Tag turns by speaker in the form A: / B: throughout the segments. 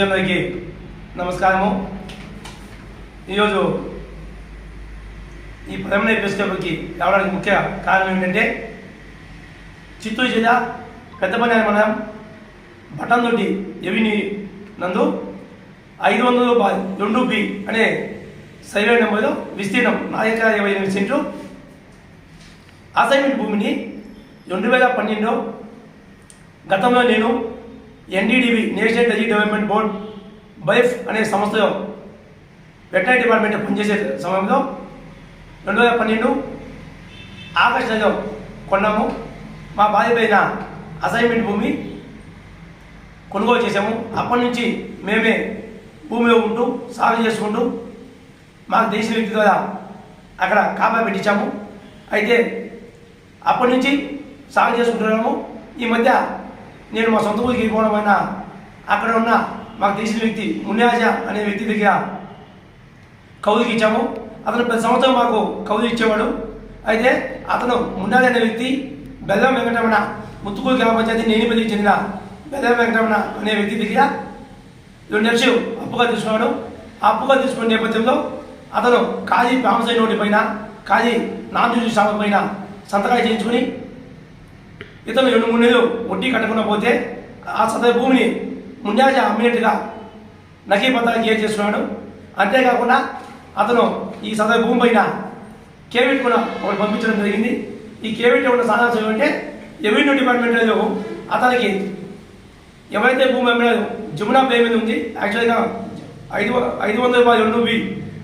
A: మిత్రులందరికీ నమస్కారము. ఈరోజు ఈ పదమూడు క్లబ్కి రావడానికి ముఖ్య కారణం ఏంటంటే చిత్తూరు జిల్లా పెద్దపల్లి మండలం బటన్దొడ్డి ఎవిని నందు ఐదు వందల రూపాయలు రెండు బి అనే సర్వే నెంబర్లో విస్తీర్ణం నాలుగు ఎకరాల ఇరవై ఎనిమిది సెంట్లు. అసైన్మెంట్ భూమిని రెండు వేల పన్నెండులో గతంలో నేను NDDB national dairy development board BAIF అనే సంస్థలో వెటనరీ డిపార్ట్మెంట్ పనిచేసే సమయంలో రెండు వేల పన్నెండు ఆగస్టు నెలలో కొన్నాము. మా భార్య అసైన్మెంట్ భూమి కొనుగోలు చేసాము అప్పటి నుంచి మేమే భూమిలో ఉంటూ సాగు చేసుకుంటూ మాకు తెలిసిన వ్యక్తి ద్వారా అక్కడ కాపా పెట్టించాము. అయితే అప్పటి నుంచి సాగు చేసుకుంటున్నాము ఈ మధ్య నేను మా సొంత ఊరికి పోవడం వలన అక్కడ ఉన్న మాకు తెలిసిన వ్యక్తి మున్యాజ అనే వ్యక్తి దగ్గర కౌలుకి ఇచ్చాము. అతను ప్రతి సంవత్సరం మాకు కౌలు ఇచ్చేవాడు. అయితే అతను మున్నాజ అనే వ్యక్తి బెల్లం వెంకటరమణ ముత్తుకూరు గ్రామ పంచాయతీ నేనిపల్లికి చెందిన బెల్లం వెంకటరమణ అనే వ్యక్తి దగ్గర రెండు లక్షలు అప్పుగా తీసుకున్నాడు. ఆ అప్పుగా తీసుకున్న నేపథ్యంలో అతను ఖాళీ ప్రామిసరీ నోటి పైన కాజీ నాన్ జ్యూస్ షాప్ పైన సంతకాలు చేయించుకుని ఇతను రెండు మూడు నెలలు వడ్డీ కట్టకుండా పోతే ఆ సదరు భూమిని ముందాజ అమ్మినట్టుగా నకీ పత్రాలు చేస్తున్నాడు అంతేకాకుండా అతను ఈ సదరు భూమి పైన కేవిట్ కూడా ఒకటి పంపించడం జరిగింది. ఈ కేవిట్ ఉన్న సాధన ఏమంటే రెవెన్యూ డిపార్ట్మెంట్లో అతనికి ఎవరైతే భూమి అమ్మినారో జమునా పేరు మీద ఉంది. యాక్చువల్గా ఐదు ఐదు వందల రూపాయలు రెండు బి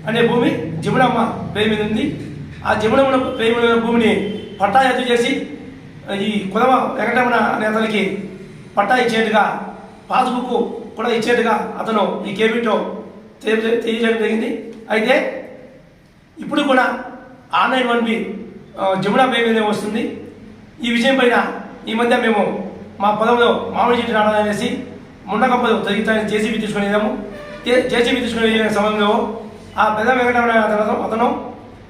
A: అనే భూమి జమునమ్మ పేరు మీద ఉంది. ఆ జమునమ్మ పేరు మీద భూమిని పట్టా ఎత్తు చేసి ఈ కులమ వెంకటరమణ అనే అతనికి పట్టా ఇచ్చేట్టుగా పాస్బుక్ కూడా ఇచ్చేట్టుగా అతను ఈ కేబిట్లో తెలియజేయడం జరిగింది. అయితే ఇప్పుడు కూడా online one B Jamuna pay మీద వస్తుంది. ఈ విషయం పైన ఈ మధ్య మేము మా పొలంలో మామిడి చెట్టు నాటాలని అనేసి ముండకంపలు తగ్గుతాయని జేసీబీ తీసుకుని వెళ్ళాము. జేసీబీ తీసుకుని వెళ్ళిన సమయంలో ఆ పెద్ద వెంకటరమణ అతను అతను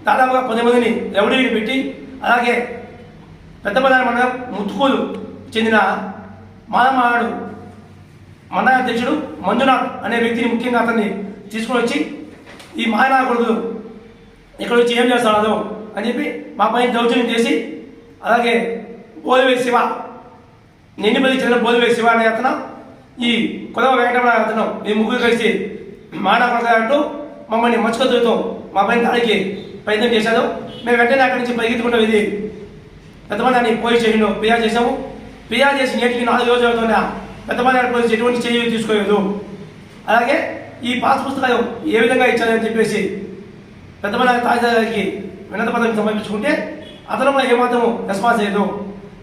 A: దాదాపుగా పది మందిని రౌడీని పెట్టి అలాగే పెద్ద ప్రధాన మండలం ముత్తుకూలు చెందిన మానమాడు మండల అధ్యక్షుడు మంజునాథ్ అనే వ్యక్తిని ముఖ్యంగా అతన్ని తీసుకొని వచ్చి ఈ మాయనా కొడుకు ఇక్కడ వచ్చి ఏం చేస్తాడు అని చెప్పి మా పైన దౌర్జన్యం చేసి అలాగే బోధవే శివ నిండిపల్లి చెందిన బోలివే శివ అనే అతను ఈ కొలవ వెంకటరమణ అతను ఈ ముగ్గురు కలిసి మాయనా కొడుకు అంటూ మమ్మల్ని మచ్చుకతో మా పైన దాడికి ప్రయత్నం చేశారు. మేము వెంటనే అక్కడి నుంచి పరిగెత్తుకుంటాం. ఇది పెద్దమని పోలీస్ స్టేషన్లో ఫిర్యాదు చేశాము ఫిర్యాదు చేసి నేటికి నాలుగు రోజులు అవుతున్నా పెద్దమని పోలీసు ఎటువంటి చర్యలు తీసుకోలేదు. అలాగే ఈ పాస్ పుస్తకాలు ఏ విధంగా ఇచ్చారని చెప్పేసి పెద్దమని తాజాకి వినత పదవి సమర్పించుకుంటే అతను ఏమాత్రం రెస్పాన్స్ లేదు.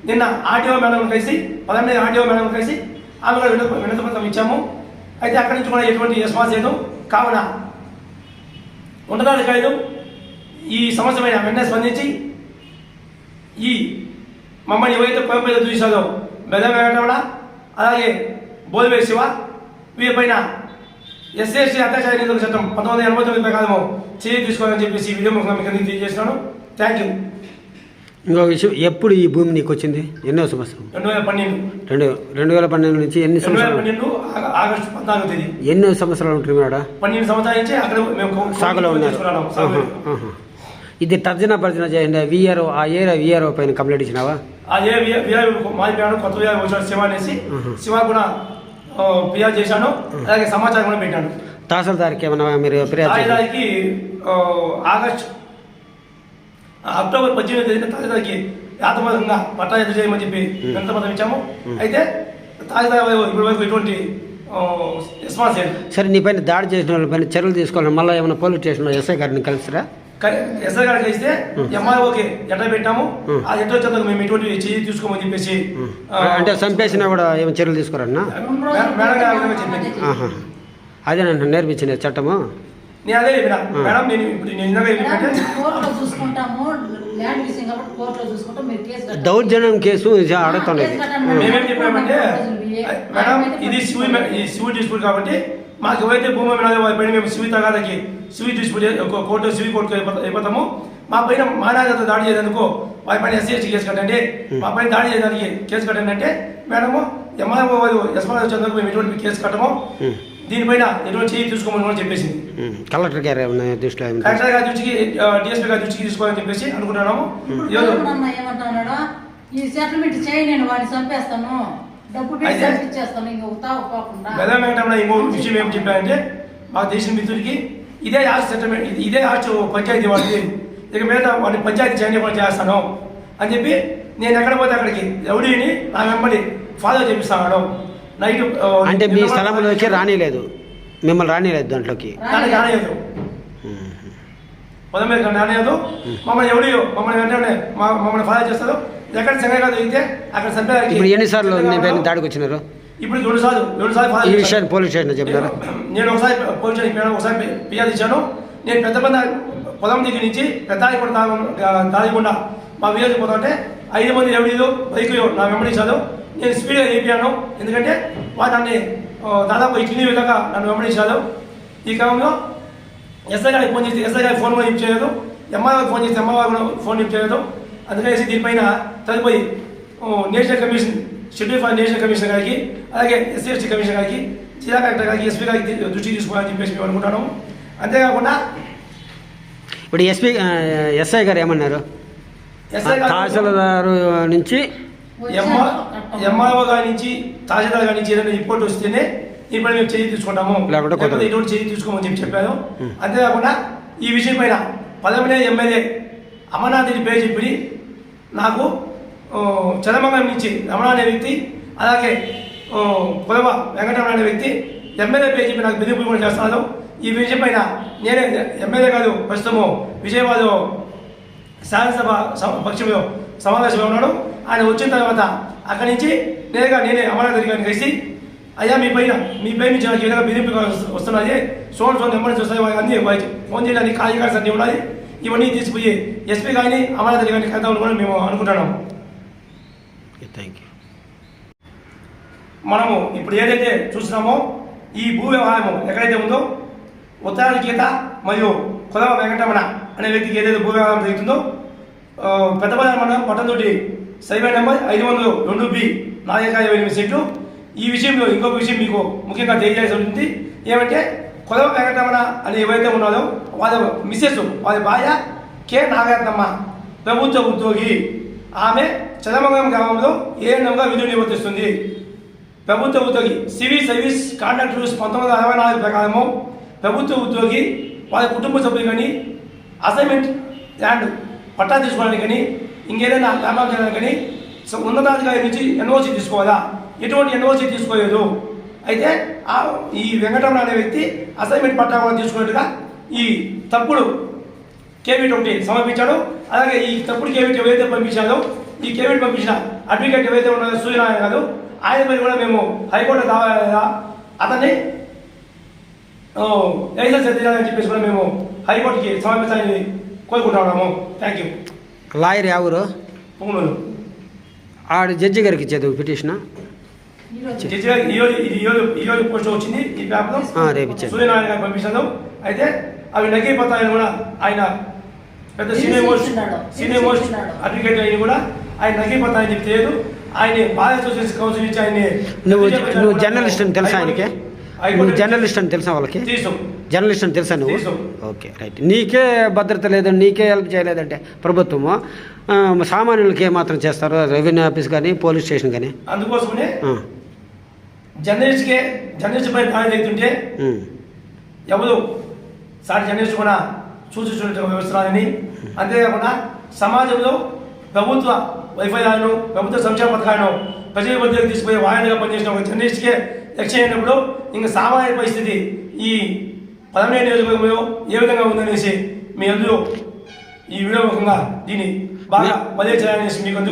A: నిన్న ఆర్టీఓ మేడం కలిసి పదమూడు ఆర్టీఓ మేడం కలిసి ఆమె కూడా వినత వినత పత్రం ఇచ్చాము. అయితే అక్కడి నుంచి కూడా ఎటువంటి రెస్పాన్స్ లేదు. కావున ఉన్నతాధికారులు ఈ సమస్యమైన వెంటనే స్పందించి ఈ మమ్మల్ని ఎవరైతే కోంపేద చూశారో బెదం వెంకటరమణ అలాగే బోధవే శివ వీరిపైన ఎస్ఎస్టీ అత్యాచార నిరోధక చట్టం పంతొమ్మిది వందల ఎనభై తొమ్మిది ప్రకారము చర్య తీసుకోవాలని చెప్పేసి ఈ వీడియో మీకు అందరికీ తెలియజేస్తున్నాను. థ్యాంక్ యూ
B: ఇంకో విషయం ఎప్పుడు ఈ భూమి నీకు వచ్చింది? ఎన్నో సంవత్సరం
A: రెండు వేల పన్నెండు.
B: రెండు రెండు వేల పన్నెండు నుంచి ఎన్ని సంవత్సరాలు?
A: పన్నెండు ఆగ- ఆగస్టు పద్నాలుగో తేదీ.
B: ఎన్ని సంవత్సరాలు ఉంటుంది మేడ
A: పన్నెండు సంవత్సరాల నుంచి అక్కడ మేము
B: సాగులో ఉన్నారు. ఇది తర్జన భర్జన చేయండి. విఆర్ఓ ఆ ఏరియా విఆర్ఓ పైన కంప్లైంట్ ఇచ్చినావా?
A: అదే వీఆర్ మారిపోయాడు కొత్త వీఆర్ వచ్చాడు శివ అనేసి. శివ కూడా ఆ, ఫిర్యాదు చేశాను అలాగే సమాచారం కూడా పెట్టాను
B: తహసీల్దార్కి ఏమన్నా మీరు ఫిర్యాదు చేశారా?
A: తాజాకి ఆగస్ట్ అక్టోబర్ పద్దెనిమిది తేదీన తాజాకి యాతమాతంగా పట్టా ఎదురు చేయమని చెప్పి వినతపత్రం ఇచ్చాము. అయితే తాజా ఇప్పటి వరకు ఎటువంటి ఆ, రెస్పాన్స్ లేదు.
B: సరే నీ పైన దాడి చేసిన వాళ్ళ పైన చర్యలు తీసుకోవాలి మళ్ళీ ఏమైనా పోలీస్ స్టేషన్లో ఎస్ఐ గారిని కలిసిరా?
A: ఎస్ఐ గారికి ఇస్తే ఎంఆర్ఓకి లెటర్ పెట్టాము. ఆ లెటర్ వచ్చేందుకు మేము ఎటువంటి చర్య తీసుకోమని చెప్పేసి
B: అంటే చంపేసినా కూడా ఏమైనా చర్యలు తీసుకోరన్నా?
A: మేడం గారు చెప్పింది
B: ఆహా. అదేనంట నేర్పించిన చట్టము?
A: నేను అదే చెప్పిన. మేడం నేను ఇప్పుడు నేను ఇందాక చెప్పినట్టే
C: కోర్టులో చూసుకుంటాము. ల్యాండ్ విషయం కాబట్టి కోర్టులో చూసుకుంటాం. మీరు కేసు కట్టండి.
B: దౌర్జన్యం కేసు.
A: మేమేం చెప్పామంటే మేడం ఇది సివి ఈ సివి డిస్ప్యూట్ కాబట్టి మాకు ఎవరైతే భూమి వారి పైన మేము సివి తగాదకి సివి డిస్ప్యూట్ కోర్టు సివి కోర్టుకు అయిపోతాము మా పైన మానాజాత దాడి చేసేందుకు వారి పైన ఎస్సీ ఎస్టీ కేసు కట్టండి. మా పైన దాడి చేయడానికి కేసు కట్టండి అంటే మేడము ఎంఆర్ఓ వారు ఎస్ఆర్ వచ్చేందుకు మేము ఎటువంటి కేసు కట్టము. దీనిపైన ఎటువంటి చేయి తీసుకోమని కూడా చెప్పేసింది.
B: కలెక్టర్ గారు దృష్టిలో
A: కలెక్టర్ గారి దృష్టికి డిఎస్పీ గారి దృష్టికి తీసుకోవాలని చెప్పేసి అనుకుంటున్నాము.
C: ఈ సెటిల్మెంట్ చేయి నేను వాడిని చంపేస్తాను.
A: అయితే-
C: చంపించేస్తాను ఇంక
A: విషయం ఏం చెప్పారంటే మాకు తెలిసిన మిత్రుడికి ఇదే ఆస్తి సెటిల్మెంట్ ఇది- ఆస్తి పంచాయతీ వాళ్ళది. ఇక మీద వాడిని పంచాయతీ చేయకుండా చేస్తాను? అని చెప్పి నేను ఎక్కడ పోతే అక్కడికి రౌడీని నా వెంబడి ఫాలో చేపిస్తాను. నైట్
B: అంటే మీ స్థలంలోకి రానిలేదు. మిమ్మల్ని రానిలేదు దాంట్లోకి.
A: పొలం మీద రానేయదు మమ్మల్ని ఎవడు మమ్మల్ని వెంటనే మా- మమ్మల్ని ఫాలో చేస్తారు. ఎక్కడ దొరికితే అక్కడ చంపేదానికి
B: ఇప్పుడు ఎన్నిసార్లు పైన
A: సిద్ధంగా
B: దాడికి వచ్చినారు
A: ఇప్పుడు రెండు సార్లు రెండు సార్లు
B: ఈ. విషయాన్ని పోలీస్ స్టేషన్ చెప్పినారు?
A: నేను ఒకసారి పోలీస్ స్టేషన్ ఒకసారి ఫిర్యాదు ఇచ్చాను. నేను పెద్ద పెద్ద పొలం దగ్గర నుంచి పెద్దాయికొండ దాదికొండ మా విలేజ్ పోతుంటే ఐదు మంది రౌడీలు బైక్ నా వెంబడించారు నేను స్పీడ్గా చేయించాను ఎందుకంటే నన్ను ఆ, దాదాపు ఇట్లీ విధంగా నన్ను వెంబడించారు ఈ క్రమంలో ఎస్ఐ గారికి ఫోన్ చేసి ఎస్ఐ గారికి ఫోన్ కూడా లిఫ్ట్ చేయలేదు. ఎంఆర్ఓకి ఫోన్ చేసి ఎంఆర్ఓ కూడా ఫోన్ లిఫ్ట్ చేయలేదు. అందుకనేసి దీనిపైన తదుపరి national commission schedule for national commission గారికి అలాగే ఎస్సీ ఎస్టీ కమిషన్ గారికి జిల్లా కలెక్టర్ గారికి ఎస్పీ గారికి దృ- దృష్టికి తీసుకోవాలని చెప్పేసి మేము అనుకుంటాను అంతేకాకుండా
B: ఇప్పుడు ఎస్పీ ఎస్ఐ గారు ఏమన్నారు? తహసీల్దారు నుంచి?
A: ఎంఆర్ ఎంఆర్ఓ గారి నుంచి తహసీల్దార్ గారి నుంచి ఏదైనా రిపోర్ట్ వస్తేనే దీనిపై మేము చర్య తీసుకుంటాము. లేకపోతే ఎటువంటి చర్య తీసుకోమని చెప్పి చెప్పారు అంతేకాకుండా ఈ విషయం పైన పదమూడే ఎమ్మెల్యే అమర్నాథ్ రెడ్డి పేరు చెప్పి నాకు ఆ, చంద్రమంగళం నుంచి రమణ అనే వ్యక్తి అలాగే పొలవ వెంకటరమణ అనే వ్యక్తి ఎమ్మెల్యే పేరు చెప్పి నాకు బెదిరింపులు కూడా చేస్తున్నారు. ఈ విషయం పైన నేనే ఎమ్మెల్యే కాదు ప్రస్తుతము విజయవాడలో శాసనసభ పక్షంలో సమావేశంలో ఉన్నాడు. ఆయన వచ్చిన తర్వాత అక్కడి నుంచి నేరుగా నేనే అమరావతి గారిని కలిసి అయ్యా మీ పైన మీ పై నుంచి నాకు విధంగా బెదిరింపు వస్తున్నది. సోన్ సోన్ నెంబర్ చూస్తే అన్ని ఫోన్ చేయడానికి కార్యకర్త అన్నీ ఉన్నాయి. ఇవన్నీ తీసుకుపోయి ఎస్పీ గారిని అమరావతి గారిని కలుద్దామని కూడా మేము అనుకుంటున్నాము
B: థ్యాంక్ యూ
A: మనము ఇప్పుడు ఏదైతే చూస్తున్నామో ఈ భూ వ్యవహారం ఎక్కడైతే ఉందో ఉత్తరాది గీత మరియు కులవ వెంకటరమణ అనే వ్యక్తికి ఏదైతే భూ వ్యవహారం జరుగుతుందో పెద్దబజార్ మండలం పట్టణతోటి సర్వే నెంబర్ ఐదు వందలు రెండు బి నాలుగు ఎనిమిది సెంట్లు. ఈ విషయంలో ఇంకొక విషయం మీకు ముఖ్యంగా తెలియజేయాల్సి ఉంటుంది. ఏమంటే కొలవ వెంకటరమణ అని ఎవరైతే ఉన్నారో వాళ్ళ మిస్సెస్ వాళ్ళ భార్య కె. నాగరత్నమ్మ ప్రభుత్వ ఉద్యోగి. ఆమె చదమంగం గ్రామంలో ఏఎన్ఎంగా విధులు నిర్వర్తిస్తుంది. ప్రభుత్వ ఉద్యోగి సివిల్ సర్వీస్ కాంట్రాక్ట్ రూల్స్ పంతొమ్మిది వందల అరవై నాలుగు ప్రకారము ప్రభుత్వ ఉద్యోగి వాళ్ళ కుటుంబ సభ్యులు కానీ అసైన్మెంట్ ల్యాండ్ పట్టా తీసుకోవడానికి కానీ ఇంకేదైనా లాభం చేయడానికి కానీ ఉన్నతాధికారి నుంచి ఎన్ఓసి తీసుకోవాలా? ఎటువంటి ఎన్ఓసి తీసుకోలేదు. అయితే ఈ వెంకటరమణ అనే వ్యక్తి అసైన్మెంట్ పట్టా కూడా తీసుకున్నట్టుగా ఈ తప్పుడు కేవీట్ ఒకటి సమర్పించాడు. అలాగే ఈ తప్పుడు కేవీట్ ఎవరైతే పంపించాడో ఈ కేవీట్ పంపించిన అడ్వకేట్ ఎవరైతే ఉన్నారో సూర్యనారాయణ గారు ఆయన పైన కూడా మేము హైకోర్టు దావా అతన్ని లైసెన్స్ ఎత్తించాలని చెప్పేసి కూడా మేము హైకోర్టుకి సమర్పించాలని కోరుకుంటున్నాము థ్యాంక్ యూ
B: లాయర్ ఎవరు? ఆడ జడ్జి గారికి ఇచ్చేది పిటిషన్.
C: ఈరోజు
A: పోస్ట్ వచ్చింది ఈ పేపర్లో. సూర్యనారాయణ గారు అయితే అవి నకిలీ పత్రాలను కూడా ఆయన పెద్ద సీనియర్ మోస్ట్
C: ఇస్తున్నాడు.
A: సీనియర్ మోస్ట్
C: ఇస్తున్నాడు.
A: అడ్వకేట్ అయిన కూడా ఆయన నకిలీ పత్రాలు చెప్పి తెలియదు. ఆయన బార్ అసోసియేషన్ కౌన్సిల్ నుంచి ఆయన
B: నువ్వు నువ్వు జర్నలిస్ట్ అని తెలుసా ఆయనకి? నువ్వు జర్నలిస్ట్ అని తెలుసా వాళ్ళకి? జర్నలిస్ట్ అని తెలుసా నువ్వు. Okay right. నీకే భద్రత లేదు నీకే హెల్ప్ చేయలేదంటే ప్రభుత్వము. సామాన్యులకి ఏమాత్రం చేస్తారు రెవెన్యూ ఆఫీస్ కానీ పోలీస్ స్టేషన్ కానీ?
A: అందుకోసమనే
B: ఆ,
A: జర్నలిస్ట్కే జర్నలిస్ట్ పై దాడి
B: ఉమ్,
A: ఎవరు సాటి జర్నలిస్ట్ కూడా చూసి చూడటం వ్యవస్థలని అంతేకాకుండా సమాజంలో ప్రభుత్వ వైఫల్యాలను ప్రభుత్వ సంక్షేమ పథకాలను ప్రజల మధ్యకు తీసుకుపోయే వాయిదాగా పనిచేసిన ఒక జర్నలిస్ట్కే రక్షణ అయినప్పుడు ఇంకా సామాన్య పరిస్థితి ఈ పదమూడు నియోజకవర్గంలో ఏ విధంగా ఉందనేసి మీ అందరూ ఈ వీడియో ముఖంగా దీన్ని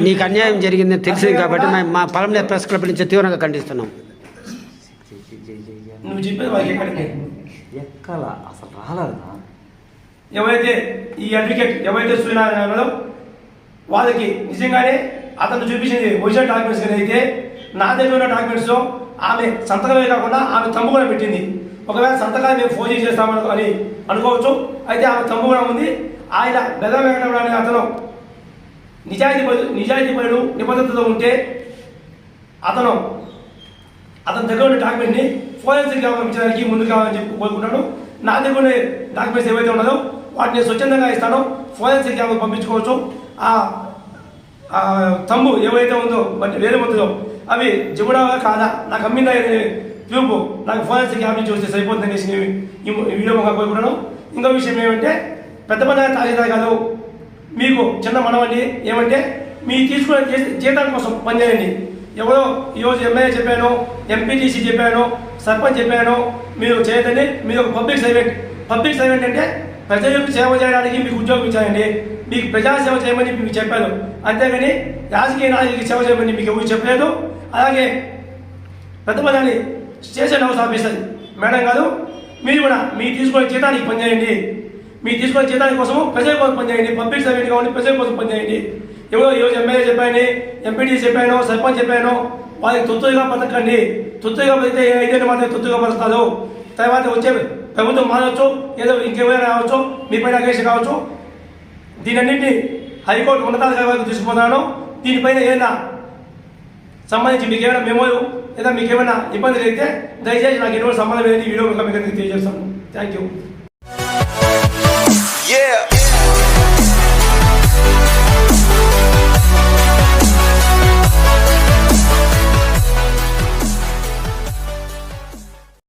B: నీకు అన్యాయం జరిగిందని తెలిసింది కాబట్టి మా పలంనే ప్రెస్ క్లబ్ నుంచి తీవ్రంగా ఖండిస్తున్నాం.
A: నువ్వు చెప్పేది వాళ్ళకి ఎక్కడికి?
D: ఎక్కల? అసలు రాలేదురా.
A: ఎవరైతే ఈ అడ్వకేట్ ఎవరైతే సూర్యనారాయణ ఉన్నారో వాళ్ళకి నిజంగానే అతను చూపించింది ఒరిజినల్ డాక్యుమెంట్స్ అయితే నా దగ్గర ఉన్న డాక్యుమెంట్స్ ఆమె సంతకమే కాకుండా ఆమె తమ్ము కూడా పెట్టింది. ఒకవేళ సంతకాలు మేము ఫోన్ చేస్తామని అని అనుకోవచ్చు. అయితే ఆమె తమ్ము కూడా ఉంది. ఆయన బెద వెంకటరమణ అనే అతను నిజాయితీ పరుడు నిబద్ధతతో ఉంటే అతను అతని దగ్గర ఉన్న డాక్యుమెంట్ని ఫోరెన్సిక్ పంపించడానికి ముందు కావాలని చెప్పి కోరుకుంటాను నా దగ్గర ఉన్న డాక్యుమెంట్స్ ఏవైతే ఉన్నదో వాటిని స్వచ్ఛందంగా ఇస్తాను. ఫోరెన్సిక్ క్యాంప్ పంపించుకోవచ్చు. ఆ తమ్ము ఏవైతే ఉందో బట్ వేరే ఉందో అవి జిగుడావా కాదా? నాకు అమ్మిందా అనే నాకు ఫోరెన్సిక్ క్యాంప్ నుంచి వస్తే సరిపోతుంది అనేసి నేను ఈ వీడియో కోరుకుంటాను ఇంకో విషయం ఏమంటే పెద్ద పెద్ద తాగేదా కాదు మీకు చిన్న మనవండి ఏమంటే మీ తీసుకునే జీతాల కోసం పనిచేయండి. ఎవరో ఈరోజు ఎమ్మెల్యే చెప్పాను ఎంపీటీసీ చెప్పాను సర్పంచ్ చెప్పాను మీరు చేయదండి మీరు ఒక పబ్లిక్ సర్వెంట్ పబ్లిక్ సర్వెంట్ అంటే ప్రజలకు సేవ చేయడానికి మీకు ఉద్యోగం ఇచ్చారండి. మీకు ప్రజాసేవ చేయమని మీకు చెప్పాను. అంతేగాని రాజకీయ నాయకులకి సేవ చేయమని మీకు ఎవరు చెప్పలేదు. అలాగే ప్రతిపదాన్ని స్టేషన్ హౌస్ ఆఫీసర్ మేడం కాదు మీరు కూడా మీ తీసుకునే జీతానికి పనిచేయండి. మీ తీసుకునే జీతానికి కోసం ప్రజల కోసం పనిచేయండి. పబ్లిక్ సర్వెంట్ కావాలి ప్రజల కోసం పనిచేయండి. ఎవరో ఈరోజు ఎమ్మెల్యే చెప్పాను ఎంపీడీ చెప్పాను సర్పంచ్ చెప్పాను వాళ్ళకి తొత్తుగా బతకండి. తొత్తుగా బతికితే ఏ ఐదేళ్ళు మాత్రం తొత్తుగా బతుకుతారు. తర్వాత వచ్చే ప్రభుత్వం మారవచ్చు ఏదో ఇంకెవరైనా రావచ్చు మీ పైన కేసు కావచ్చు. దీనన్నింటినీ హైకోర్టు ఉన్నతాధికారి వరకు తీసుకుపోతాను. దీనిపైన ఏదైనా సంబంధించి మీకు ఏమైనా మెమోలు లేదా మీకు ఏమైనా ఇబ్బంది అయితే దయచేసి నాకు ఎటువంటి సంబంధం లేదని వీడియో మీకు తెలియజేస్తాను. Thank you